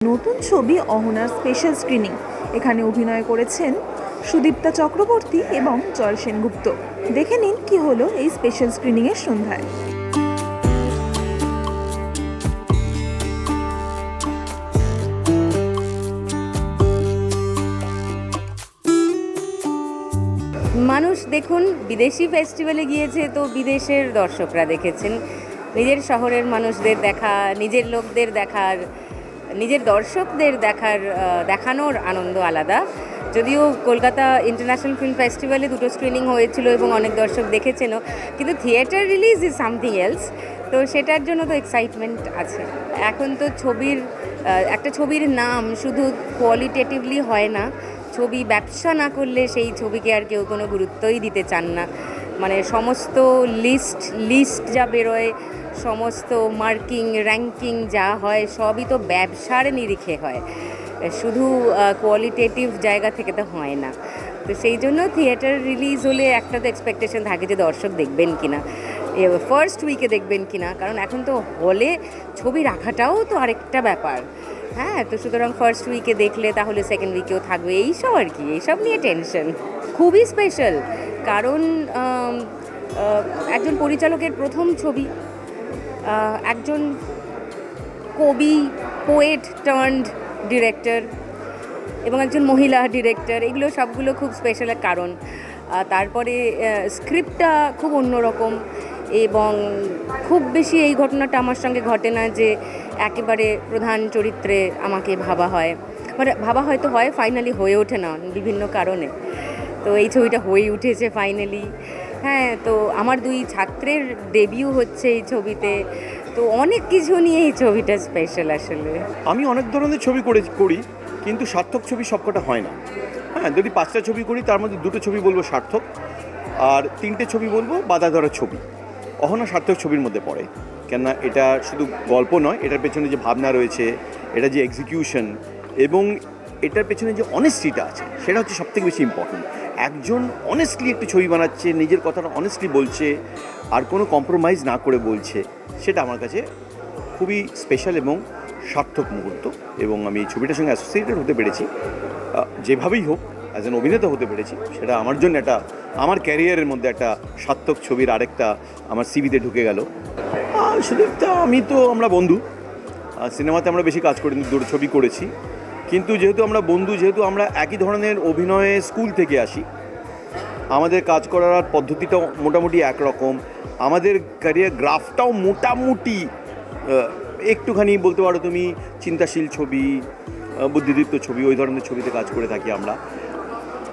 নতুন ছবি অহনার special screening এখানে অভিনয় করেছেন সুদীপ্তা চক্রবর্তী এবং জয় সেনগুপ্ত। দেখে নিন কি হলো এই স্পেশাল স্ক্রিনিংয়ের সন্ধ্যায়। মানুষ দেখুন, বিদেশি ফেস্টিভ্যালে গিয়েছে তো বিদেশের দর্শকরা দেখেছেন। নিজের শহরের মানুষদের দেখা, নিজের লোকদের দেখার নিজের দর্শকদের দেখার দেখানোর আনন্দ আলাদা। যদিও কলকাতা ইন্টারন্যাশনাল ফিল্ম ফেস্টিভ্যালে দুটো স্ক্রিনিং হয়েছিল এবং অনেক দর্শক দেখেছেনও, কিন্তু theatre release is something else তো সেটার জন্য তো এক্সাইটমেন্ট আছে। এখন তো ছবির একটা ছবির নাম শুধু কোয়ালিটেটিভলি হয় না, ছবি ব্যবসা না করলে সেই ছবিকে আর কেউ কোনো গুরুত্বই দিতে চান না। মানে সমস্ত লিস্ট লিস্ট যা বেরোয়, সমস্ত মার্কিং র্যাঙ্কিং যা হয়, সবই তো ব্যবসার নিরিখে হয়। শুধু কোয়ালিটেটিভ জায়গা থেকে তো হয় না। তো সেই জন্য থিয়েটার রিলিজ হলে একটা তো এক্সপেকটেশন থাকে যে দর্শক দেখবেন কি না ফার্স্ট উইকে দেখবেন কি না কারণ এখন তো হলে ছবি রাখাটাও তো আরেকটা ব্যাপার। হ্যাঁ তো সুতরাং ফার্স্ট উইকে দেখলে তাহলে সেকেন্ড উইকেও থাকবে। এইসব আর কি, এইসব নিয়ে টেনশন খুবই স্পেশাল কারণ একজন পরিচালকের প্রথম ছবি একজন কবি পোয়েট টার্নড ডিরেক্টর এবং একজন মহিলা ডিরেক্টর এগুলো সবগুলো খুব স্পেশাল কারণ। তারপরে স্ক্রিপ্টটা খুব অন্যরকম এবং খুব বেশি এই ঘটনাটা আমার সঙ্গে ঘটে না যে একেবারে প্রধান চরিত্রে আমাকে ভাবা হয়। মানে ভাবা হয়তো হয় ফাইনালি হয়ে ওঠে না বিভিন্ন কারণে। তো এই ছবিটা হয়ে উঠেছে ফাইনালি হ্যাঁ তো আমার দুই ছাত্রের ডেবিউ হচ্ছে এই ছবিতে। তো অনেক কিছু নিয়ে এই ছবিটা স্পেশাল আসলে। আমি অনেক ধরনের ছবি করে, করি, কিন্তু সার্থক ছবি সবকটা হয় না। হ্যাঁ যদি পাঁচটা ছবি করি, তার মধ্যে দুটো ছবি বলব সার্থক, আর তিনটে ছবি বলব বাধা ধরা ছবি। অহনা সার্থক ছবির মধ্যে পড়ে, কেননা এটা শুধু গল্প নয়, এটার পেছনে যে ভাবনা রয়েছে, এটা যে এক্সিকিউশন এবং এটার পেছনে যে অনেস্টিটা আছে, সেটা হচ্ছে সবথেকে বেশি ইম্পর্টেন্ট একজন অনেস্টলি একটু ছবি বানাচ্ছে, নিজের কথাটা অনেস্টলি বলছে, আর কোনো কম্প্রোমাইজ না করে বলছে, সেটা আমার কাছে খুবই স্পেশাল এবং সার্থক মুহূর্ত এবং আমি এই ছবিটার সঙ্গে অ্যাসোসিয়েটেড হতে পেরেছি। যেভাবেই হোক অ্যাজ অ্যান অভিনেতা হতে পেরেছি, সেটা আমার জন্য একটা, আমার ক্যারিয়ারের মধ্যে একটা সার্থক ছবির আরেকটা আমার সিভিতে ঢুকে গেল। সুদীপ্তা আমি তো আমরা বন্ধু। সিনেমাতে আমরা বেশি কাজ করি দুটো ছবি করেছি। কিন্তু যেহেতু আমরা বন্ধু, যেহেতু আমরা একই ধরনের অভিনয়ে স্কুল থেকে আসি, আমাদের কাজ করার পদ্ধতিটাও মোটামুটি একরকম, আমাদের ক্যারিয়ার গ্রাফটাও মোটামুটি একটুখানি বলতে পারো তুমি চিন্তাশীল ছবি বুদ্ধিদীপ্ত ছবি, ওই ধরনের ছবিতে কাজ করে থাকি আমরা।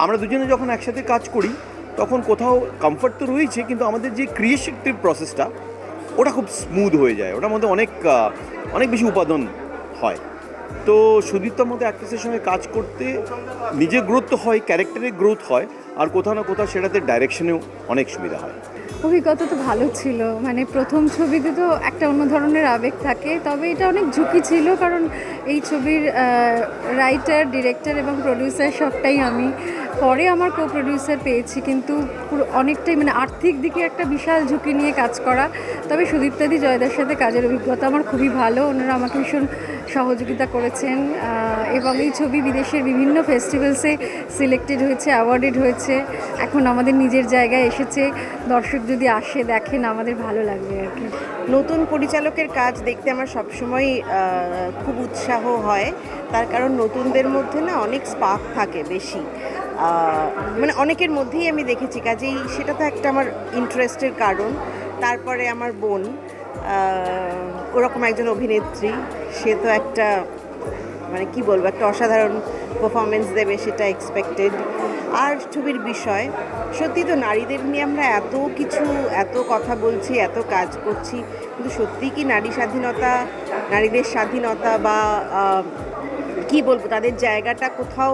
আমরা দুজনে যখন একসাথে কাজ করি, তখন কোথাও কমফর্ট তো রয়েছে, কিন্তু আমাদের যে ক্রিয়েটিভ প্রসেসটা ওটা খুব স্মুথ হয়ে যায়, ওটার মধ্যে অনেক অনেক বেশি উপাদান হয়। তো সুদীপ্তার মতো অ্যাক্ট্রেসের সঙ্গে কাজ করতে নিজে গ্রোথ তো হয় ক্যারেক্টারের গ্রোথ হয়, আর কোথাও না কোথাও সেটাতে ডাইরেকশনেও অনেক সুবিধা হয়। অভিজ্ঞতা তো ভালো ছিল। মানে প্রথম ছবিতে তো একটা অন্য ধরনের আবেগ থাকে, তবে এটা অনেক ঝুঁকি ছিল কারণ এই ছবির রাইটার ডিরেক্টর এবং প্রডিউসার সবটাই আমি পরে আমার কো প্রডিউসার পেয়েছি, কিন্তু পুরো অনেকটাই মানে আর্থিক দিকে একটা বিশাল ঝুঁকি নিয়ে কাজ করা। তবে সুদীপ্তাদি জয়দার সাথে কাজের অভিজ্ঞতা আমার খুবই ভালো। ওনারা আমাকে ভীষণ সহযোগিতা করেছেন এবং এই ছবি বিদেশের বিভিন্ন ফেস্টিভ্যালসে সিলেক্টেড হয়েছে অ্যাওয়ার্ডেড হয়েছে। এখন আমাদের নিজের জায়গায় এসেছে। দর্শক যদি আসে, দেখেন, আমাদের ভালো লাগবে আর কি। নতুন পরিচালকের কাজ দেখতে আমার সবসময় খুব উৎসাহ হয়। তার কারণ নতুনদের মধ্যে না অনেক স্পার্ক থাকে বেশি। মানে অনেকের মধ্যেই আমি দেখেছি, কাজেই সেটা তো একটা আমার ইন্টারেস্টের কারণ। তারপরে আমার বোন ওরকম একজন অভিনেত্রী, সে তো একটা মানে কি বলব, একটা অসাধারণ পারফরমেন্স দেবে সেটা এক্সপেক্টেড আর ছবির বিষয়, সত্যি তো নারীদের নিয়ে আমরা এত কিছু, এত কথা বলছি, এত কাজ করছি, কিন্তু সত্যি কি নারী স্বাধীনতা, নারীদের স্বাধীনতা বা কি বলব, তাদের জায়গাটা কোথাও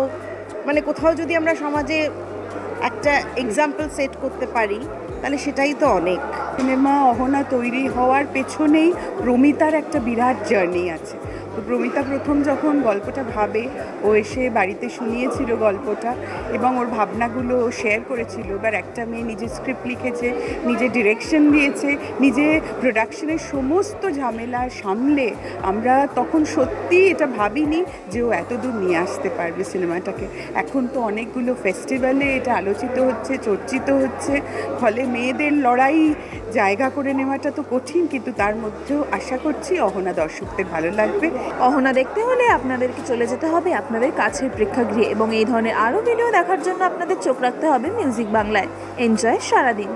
মানে কোথাও যদি আমরা সমাজে একটা এক্সাম্পল সেট করতে পারি, তাহলে সেটাই তো অনেক। সিনেমা অহনা তৈরি হওয়ার পেছনেই প্রমিতার একটা বিরাট জার্নি আছে। প্রমিতা প্রথম যখন গল্পটা ভাবে, ও এসে বাড়িতে শুনিয়েছিল গল্পটা এবং ওর ভাবনাগুলো শেয়ার করেছিল, এবার একটা মেয়ে নিজে স্ক্রিপ্ট লিখেছে, নিজে ডিরেকশন দিয়েছে, নিজে প্রোডাকশনের সমস্ত ঝামেলা সামলে আমরা তখন সত্যি এটা ভাবিনি যে ও এতদূর নিয়ে আসতে পারবে সিনেমাটাকে। এখন তো অনেকগুলো ফেস্টিভ্যালে এটা আলোচিত হচ্ছে, চর্চিত হচ্ছে, ফলে মেয়েদের লড়াই জায়গা করে নেওয়াটা তো কঠিন, কিন্তু তার মধ্যেও আশা করছি অহনা দর্শকদের ভালো লাগবে। অহনা দেখতে হলে আপনাদেরকে চলে যেতে হবে আপনাদের কাছের প্রেক্ষাগৃহে এবং এই ধরনের আরও ভিডিও দেখার জন্য আপনাদের চোখ রাখতে হবে মিউজিক বাংলায়। এনজয় সারাদিন।